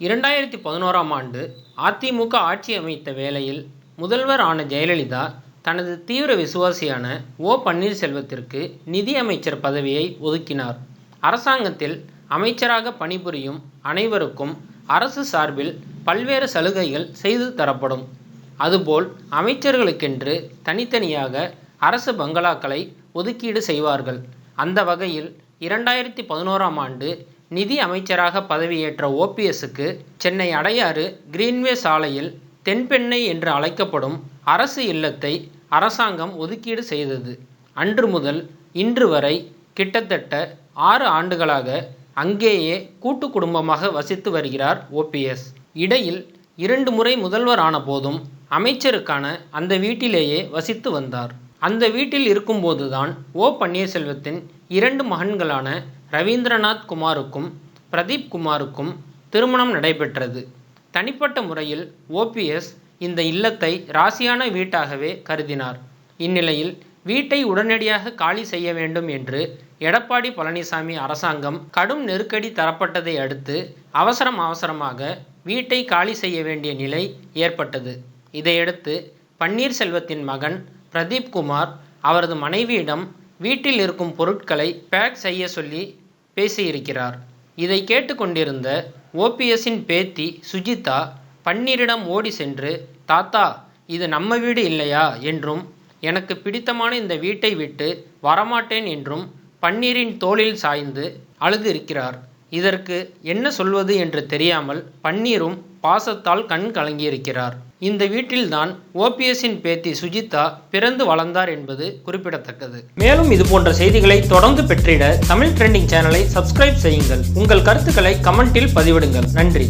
இரண்டாயிரத்தி பதினோராம் ஆண்டு அதிமுக ஆட்சி அமைத்த வேளையில் முதல்வர் ஆன ஜெயலலிதா தனது தீவிர விசுவாசியான ஓ பன்னீர்செல்வத்திற்கு நிதி அமைச்சர் பதவியை ஒதுக்கினார். அரசாங்கத்தில் அமைச்சராக பணிபுரியும் அனைவருக்கும் அரசு சார்பில் பல்வேறு சலுகைகள் செய்து தரப்படும். அதுபோல் அமைச்சர்களுக்கென்று தனித்தனியாக அரசு பங்களாக்களை ஒதுக்கீடு செய்வார்கள். அந்த வகையில் இரண்டாயிரத்தி பதினோராம் ஆண்டு நிதி அமைச்சராக பதவியேற்ற ஓபிஎஸ்சுக்கு சென்னை அடையாறு கிரீன்வே சாலையில் தென்பெண்ணை என்று அழைக்கப்படும் அரசு இல்லத்தை அரசாங்கம் ஒதுக்கீடு செய்தது. அன்று முதல் இன்று வரை கிட்டத்தட்ட ஆறு ஆண்டுகளாக அங்கேயே கூட்டு குடும்பமாக வசித்து வருகிறார் ஓபிஎஸ் இடையில் இரண்டு முறை முதல்வர் ஆன போதும் அமைச்சருக்கான அந்த வீட்டிலேயே வசித்து வந்தார். அந்த வீட்டில் இருக்கும்போதுதான் ஓ பன்னீர்செல்வத்தின் இரண்டு மகன்களான ரவீந்திரநாத் குமாருக்கும் பிரதீப் குமாருக்கும் திருமணம் நடைபெற்றது. தனிப்பட்ட முறையில் ஓபிஎஸ் இந்த இல்லத்தை ராசியான வீட்டாகவே கருதினார். இந்நிலையில் வீட்டை உடனடியாக காலி செய்ய வேண்டும் என்று எடப்பாடி பழனிசாமி அரசாங்கம் கடும் நெருக்கடி தரப்பட்டதை அடுத்து அவசரம் அவசரமாக வீட்டை காலி செய்ய வேண்டிய நிலை ஏற்பட்டது. இதையடுத்து பன்னீர்செல்வத்தின் மகன் பிரதீப் குமார் அவரது மனைவியிடம் வீட்டில் இருக்கும் பொருட்களை பேக் செய்ய சொல்லி பேசியிருக்கிறார். இதை கேட்டுக்கொண்டிருந்த ஓபிஎஸ்ஸின் பேத்தி சுஜிதா பன்னீரிடம் ஓடி சென்று தாத்தா இது நம்ம வீடு இல்லையா? என்றும் எனக்கு பிடித்தமான இந்த வீட்டை விட்டு வரமாட்டேன் என்றும் பன்னீரின் தோளில் சாய்ந்து அழுது இருக்கிறார். இதற்கு என்ன சொல்வது என்று தெரியாமல் பன்னீரும் பாசத்தால் கண் கலங்கியிருக்கிறார். இந்த வீட்டில்தான் ஓபிஎஸ்ஸின் பேத்தி சுஜிதா பிறந்து வளர்ந்தார் என்பது குறிப்பிடத்தக்கது. மேலும் இது போன்ற செய்திகளை தொடர்ந்து பெற்றிட தமிழ் ட்ரெண்டிங் சேனலை சப்ஸ்கிரைப் செய்யுங்கள். உங்கள் கருத்துக்களை கமெண்டில் பதிவிடுங்கள். நன்றி.